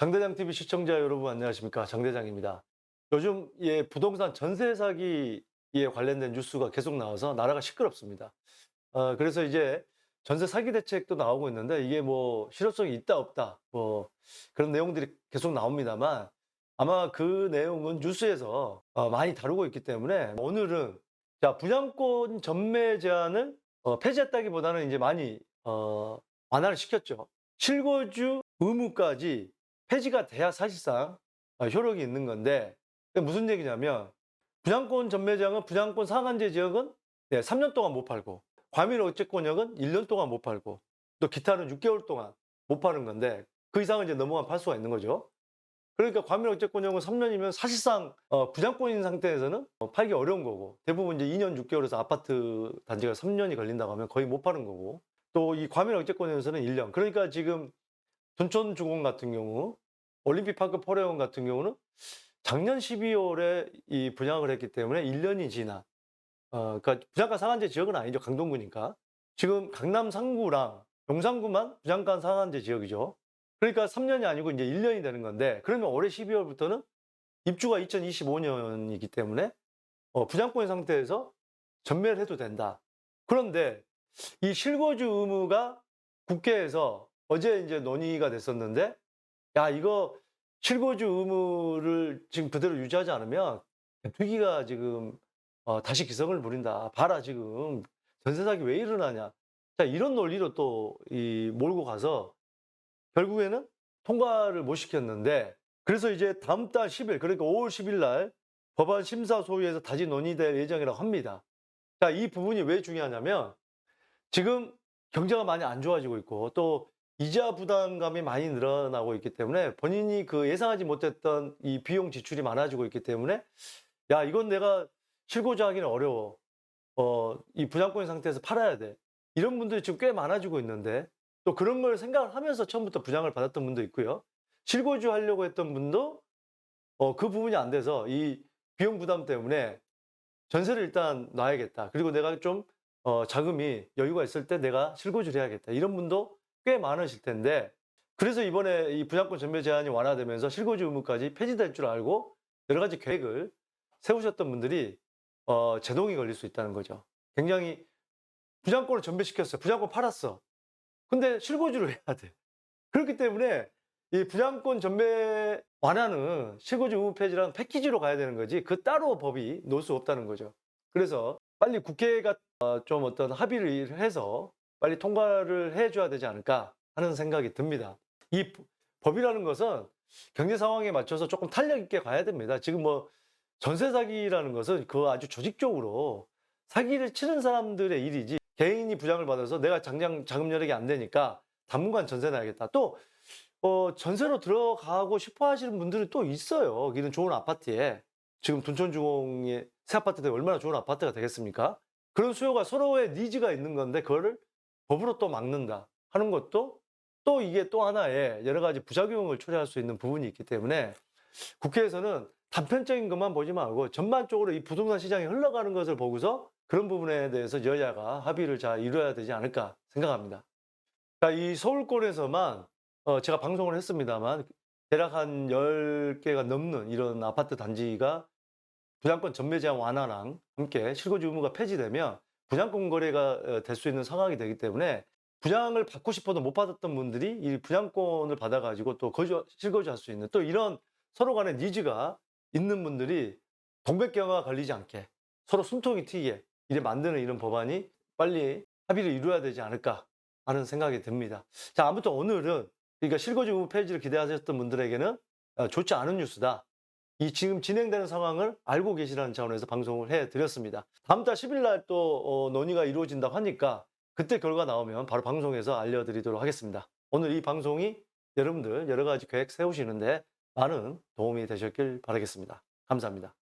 장대장 TV 시청자 여러분 안녕하십니까 장대장입니다. 요즘 예, 부동산 전세 사기에 관련된 뉴스가 계속 나와서 나라가 시끄럽습니다. 어, 그래서 이제 전세 사기 대책도 나오고 있는데 이게 뭐 실효성이 있다 없다 뭐 그런 내용들이 계속 나옵니다만 아마 그 내용은 뉴스에서 어, 많이 다루고 있기 때문에 오늘은 자 분양권 전매 제한을 어, 폐지했다기보다는 이제 많이 어, 완화를 시켰죠. 실거주 의무까지 폐지가 돼야 사실상 어, 효력이 있는 건데 무슨 얘기냐면 분양권 전매장은 분양권 상한제 지역은 네, 3년 동안 못 팔고 과밀 어채권역은 1년 동안 못 팔고 또 기타는 6개월 동안 못 파는 건데 그 이상은 이제 넘어가면 팔 수가 있는 거죠. 그러니까 과밀 어채권역은 3년이면 사실상 어, 분양권인 상태에서는 어, 팔기 어려운 거고 대부분 이제 2년 6개월에서 아파트 단지가 3년이 걸린다고 하면 거의 못 파는 거고 또 이 과밀 어채권에서는 1년 그러니까 지금 둔촌주공 같은 경우 올림픽파크 포레온 같은 경우는 작년 12월에 이 분양을 했기 때문에 1년이 지난 어, 그러니까 분양가 상한제 지역은 아니죠. 강동구니까. 지금 강남 상구랑 용산구만 분양가 상한제 지역이죠. 그러니까 3년이 아니고 이제 1년이 되는 건데 그러면 올해 12월부터는 입주가 2025년이기 때문에 어, 분양권인 상태에서 전매를 해도 된다. 그런데 이 실거주 의무가 국회에서 어제 이제 논의가 됐었는데 야 이거 실거주 의무를 지금 그대로 유지하지 않으면 투기가 지금 어, 다시 기성을 부린다. 봐라 지금 전세 사기 왜 일어나냐. 자 이런 논리로 또 이 몰고 가서 결국에는 통과를 못 시켰는데 그래서 이제 다음 달 10일 그러니까 5월 10일 날 법안 심사 소위에서 다시 논의될 예정이라고 합니다. 자 이 부분이 왜 중요하냐면 지금 경제가 많이 안 좋아지고 있고 또 이자 부담감이 많이 늘어나고 있기 때문에 본인이 그 예상하지 못했던 이 비용 지출이 많아지고 있기 때문에 야 이건 내가 실고자 하기는 어려워. 어, 이 분양권 상태에서 팔아야 돼. 이런 분들이 지금 꽤 많아지고 있는데 또 그런 걸 생각을 하면서 처음부터 분양을 받았던 분도 있고요. 실고주 하려고 했던 분도 어, 그 부분이 안 돼서 이 비용 부담 때문에 전세를 일단 놔야겠다. 그리고 내가 좀 어, 자금이 여유가 있을 때 내가 실고주를 해야겠다. 이런 분도 꽤 많으실 텐데 그래서 이번에 이 분양권 전매 제한이 완화되면서 실거주 의무까지 폐지될 줄 알고 여러 가지 계획을 세우셨던 분들이 어, 제동이 걸릴 수 있다는 거죠. 굉장히 분양권을 전매시켰어요. 분양권 팔았어. 근데 실거주를 해야 돼. 그렇기 때문에 이 분양권 전매 완화는 실거주 의무 폐지랑 패키지로 가야 되는 거지 그 따로 법이 놓을 수 없다는 거죠. 그래서 빨리 국회가 어, 좀 어떤 합의를 해서 빨리 통과를 해줘야 되지 않을까 하는 생각이 듭니다. 이 법이라는 것은 경제 상황에 맞춰서 조금 탄력 있게 가야 됩니다. 지금 뭐 전세 사기라는 것은 그 아주 조직적으로 사기를 치는 사람들의 일이지 개인이 부장을 받아서 내가 당장 자금 여력이 안 되니까 당분간 전세 내야겠다. 또 어, 전세로 들어가고 싶어 하시는 분들이 또 있어요. 여기는 좋은 아파트에 지금 둔촌주공의 새 아파트들이 얼마나 좋은 아파트가 되겠습니까? 그런 수요가 서로의 니즈가 있는 건데 그거를 법으로 또 막는다 하는 것도 또 이게 또 하나의 여러 가지 부작용을 초래할 수 있는 부분이 있기 때문에 국회에서는 단편적인 것만 보지 말고 전반적으로 이 부동산 시장이 흘러가는 것을 보고서 그런 부분에 대해서 여야가 합의를 잘 이뤄야 되지 않을까 생각합니다. 자, 이 서울권에서만 어, 제가 방송을 했습니다만 대략 한 10개가 넘는 이런 아파트 단지가 분양권 전매 제한 완화랑 함께 실거주 의무가 폐지되면 분양권 거래가 될 수 있는 상황이 되기 때문에 분양을 받고 싶어도 못 받았던 분들이 이 분양권을 받아가지고 또 거주, 실거주할 수 있는 또 이런 서로 간의 니즈가 있는 분들이 동백경화가 걸리지 않게 서로 숨통이 튀게 이래 만드는 이런 법안이 빨리 합의를 이루어야 되지 않을까 하는 생각이 듭니다. 자, 아무튼 오늘은 그러니까 실거주 의무 폐지를 기대하셨던 분들에게는 어, 좋지 않은 뉴스다. 이 지금 진행되는 상황을 알고 계시라는 차원에서 방송을 해드렸습니다. 다음 달 10일 날또 어, 논의가 이루어진다고 하니까 그때 결과 나오면 바로 방송에서 알려드리도록 하겠습니다. 오늘 이 방송이 여러분들 여러 가지 계획 세우시는데 많은 도움이 되셨길 바라겠습니다. 감사합니다.